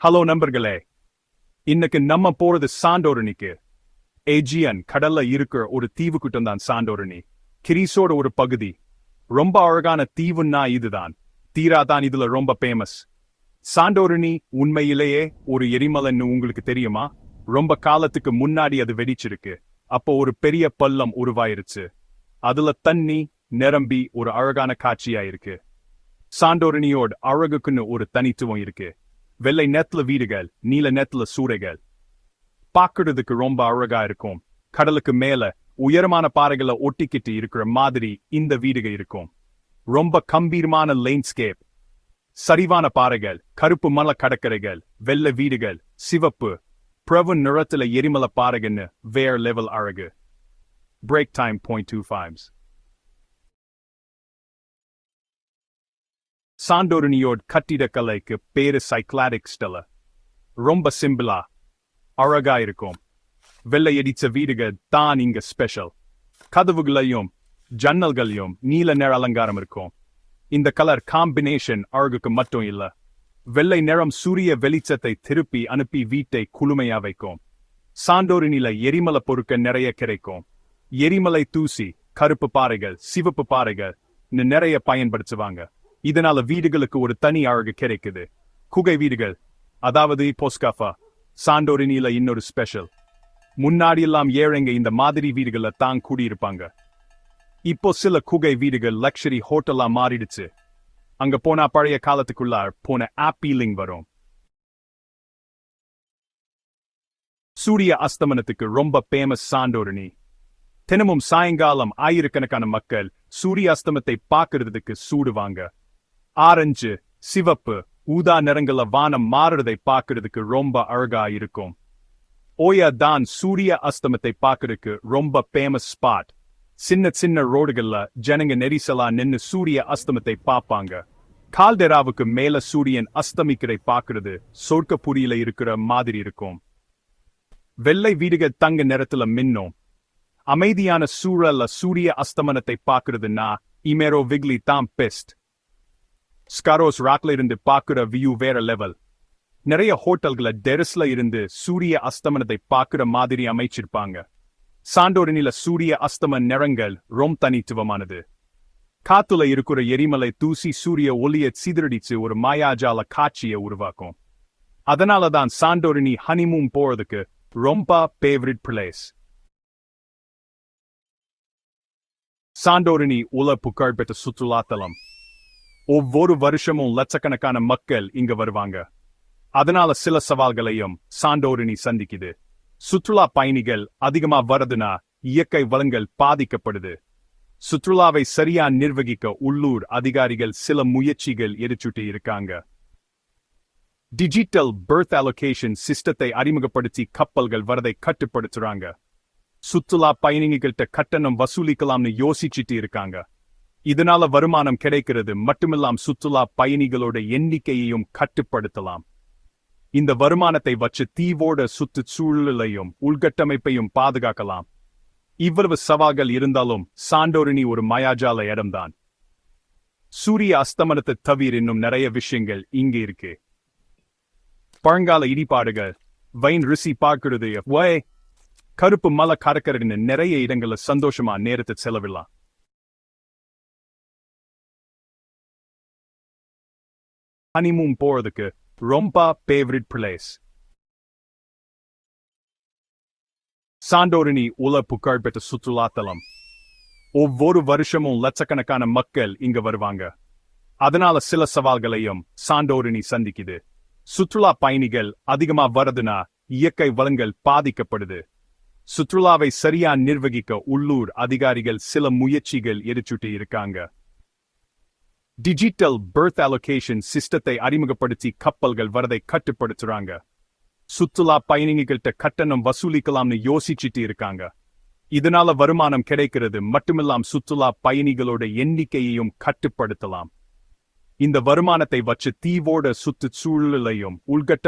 Hello நண்பர்களே. இன்னைக்கு நம்ம போறது சாண்டோரணிக்கு. ஏஜியன் கடல்ல இருக்கிற ஒரு தீவு கூட்டம் தான் சாண்டோரணி. கிரீஸோட ஒரு பகுதி. ரொம்ப அழகான தீவுன்னா இதுதான். தீரா தான் இதுல ரொம்ப ஃபேமஸ் சாண்டோரணி உண்மையிலேயே ஒரு எரிமலைன்னு உங்களுக்கு தெரியுமா? ரொம்ப காலத்துக்கு முன்னாடி அது வெடிச்சிருக்கு. அப்போ ஒரு பெரிய பள்ளம் உருவாயிருச்சு. அதுல தண்ணி நிரம்பி ஒரு அழகான காட்சியா இருக்கு அழகுக்குன்னு ஒரு தனித்துவம் இருக்கு. வெள்ளை நெத்துல வீடுகள் நீல நெத்துல சூறைகள். பார்க்கறதுக்கு ரொம்ப அழகா இருக்கும். கடலுக்கு மேல உயரமான பாறைகளை ஒட்டிக்கிட்டு இருக்கிற மாதிரி இந்த வீடுகள் இருக்கும். ரொம்ப கம்பீரமான லேண்ட்ஸ்கேப் சரிவான பாறைகள் கருப்பு மல கடற்கரைகள் வெள்ளை வீடுகள் சிவப்பு பிரபு நிறத்துல எரிமல பாறைகன்னு வேற லெவல் அழகு. Break time point two fives சாண்டோரனியோட கட்டிடக்கலைக்கு பேரு சைக்ளாடிக் ஸ்டெல ரொம்ப சிம்பிளா அழகா இருக்கும். வெள்ளையடிச்ச வீடுகள் தான் இங்க ஸ்பெஷல் கதவுகளையும் ஜன்னல்களையும் நீல நிற அலங்காரம் இருக்கும். இந்த கலர் காம்பினேஷன் அழகுக்கு மட்டும் இல்ல. வெள்ளை நிறம் சூரிய வெளிச்சத்தை திருப்பி அனுப்பி வீட்டை குளுமையா வைக்கும். சாண்டோரினில எரிமலை பொருட்கள் நிறைய கிடைக்கும். எரிமலை தூசி கருப்பு பாறைகள் சிவப்பு பாறைகள் நிறைய பயன்படுத்துவாங்க. இதனால வீடுகளுக்கு ஒரு தனி அழகு கிடைக்குது. குகை வீடுகள் அதாவது போஸ்காஃபா சாண்டோரினில இன்னொரு ஸ்பெஷல். முன்னாடி எல்லாம் ஏழைங்க இந்த மாதிரி வீடுகள்ல தான் கூடியிருப்பாங்க. இப்போ சில குகை வீடுகள் லக்ஷரி ஹோட்டலா மாறிடுச்சு. அங்க போனா பழைய காலத்துக்குள்ள போன ஆப்பீலிங் வரும். சூரிய அஸ்தமனத்துக்கு ரொம்ப பேமஸ் சாண்டோரணி தினமும் சாயங்காலம் ஆயிரக்கணக்கான மக்கள் சூரிய அஸ்தமத்தை பார்க்கறதுக்கு சூடுவாங்க ஆரஞ்சு சிவப்பு ஊதா நிறங்கள வானம் மாறுறதை பார்க்கறதுக்கு ரொம்ப அழகா இருக்கும். ஓயா தான் சூரிய அஸ்தமத்தை பார்க்கறதுக்கு ரொம்ப ஃபேமஸ் ஸ்பாட் சின்ன சின்ன ரோடுகள்ல ஜனங்க நெரிசலா நின்னு சூரிய அஸ்தமத்தை பார்ப்பாங்க. கால்டெராவுக்கு மேல சூரியன் அஸ்தமிக்கிறதை பார்க்கறது சொர்க்கப்புரியில இருக்கிற மாதிரி இருக்கும். வெள்ளை வீடுகள் தங்க நிறத்துல மின்னும். அமைதியான சூழல்ல சூரிய அஸ்தமனத்தை பார்க்கறதுன்னா இமேரோ விக்லி தான் பெஸ்ட் ஸ்காரோஸ் ராக்ல இருந்து பார்க்குற வியூ வேற லெவல் நிறைய ஹோட்டல்கள டெரஸ்ல இருந்து சூரிய அஸ்தமனத்தை பார்க்குற மாதிரி அமைச்சிருப்பாங்க. சாண்டோரினில சூரிய அஸ்தம நிறங்கள் ரொம் தனித்துவமானது. காத்துல இருக்கிற எரிமலை தூசி சூரிய ஒளியை சிதறடிச்சு ஒரு மாயாஜால காட்சியை உருவாக்கும். அதனால தான் சாண்டோரினி ஹனிமூன் போறதுக்கு ரொம்ப ஃபேவரட் பிளேஸ் சாண்டோரினி உல புகழ்பெற்ற சுற்றுலாத்தலம். ஒவ்வொரு வருஷமும் லட்சக்கணக்கான மக்கள் இங்க வருவாங்க. அதனால சில சவால்களையும் சாண்டோரினி சந்திக்குது. சுற்றுலா பயணிகள் அதிகமா வரதுனா இயற்கை வளங்கள் பாதிக்கப்படுது. சுற்றுலாவை சரியா நிர்வகிக்க உள்ளூர் அதிகாரிகள் சில முயற்சிகள் எரிச்சுட்டு இருக்காங்க. டிஜிட்டல் பர்த் அலோகேஷன் சிஸ்டத்தை அறிமுகப்படுத்தி கப்பல்கள் வரதை கட்டுப்படுத்துறாங்க. சுற்றுலா பயணிகள்கிட்ட கட்டணம் வசூலிக்கலாம்னு யோசிச்சுட்டு இருக்காங்க. இதனால வருமானம் கிடைக்கிறது. மட்டுமில்லாம் சுற்றுலா பயணிகளோட எண்ணிக்கையையும் கட்டுப்படுத்தலாம். இந்த வருமானத்தை வச்சு தீவோட சுற்றுச்சூழலையும் உள்கட்டமைப்பையும் பாதுகாக்கலாம். இவ்வளவு சவால்கள் இருந்தாலும் சாண்டோரினி ஒரு மயாஜால இடம்தான். சூரிய அஸ்தமனத்தை தவிர இன்னும் நிறைய விஷயங்கள் இங்க இருக்கு. பழங்கால இடிபாடுகள் வைன் ருசி பார்க்கிறது கருப்பு மலை கடற்கரைன்னு நிறைய இடங்களில் சந்தோஷமா நேரத்தை செலவிடலாம். ஹனிமூன் போறதுக்கு ரொம்ப ஃபேவரட் பிளேஸ் சாண்டோரினி உல புகழ்பெற்ற சுற்றுலாத்தலம் ஒவ்வொரு வருஷமும் லட்சக்கணக்கான மக்கள் இங்க வருவாங்க. அதனால சில சவால்களையும் சாண்டோரினி சந்திக்குது. சுற்றுலா பயணிகள் அதிகமா வரதுனா இயற்கை வளங்கள் பாதிக்கப்படுது. சுற்றுலாவை சரியா நிர்வகிக்க உள்ளூர் அதிகாரிகள் சில முயற்சிகள் எரிச்சுட்டு இருக்காங்க. டிஜிட்டல் பர்த் அலோகேஷன் சிஸ்டத்தை அறிமுகப்படுத்தி கப்பல்கள் வரதை கட்டுப்படுத்துறாங்க. சுற்றுலா பயணிகள்கிட்ட கட்டணம் வசூலிக்கலாம்னு யோசிச்சுட்டு இருக்காங்க. இதனால வருமானம் கிடைக்கிறது மட்டுமில்லாம் சுற்றுலா பயணிகளோட எண்ணிக்கையையும் கட்டுப்படுத்தலாம். இந்த வருமானத்தை வச்சு தீவோட சுற்றுச்சூழலையும் உள்கட்ட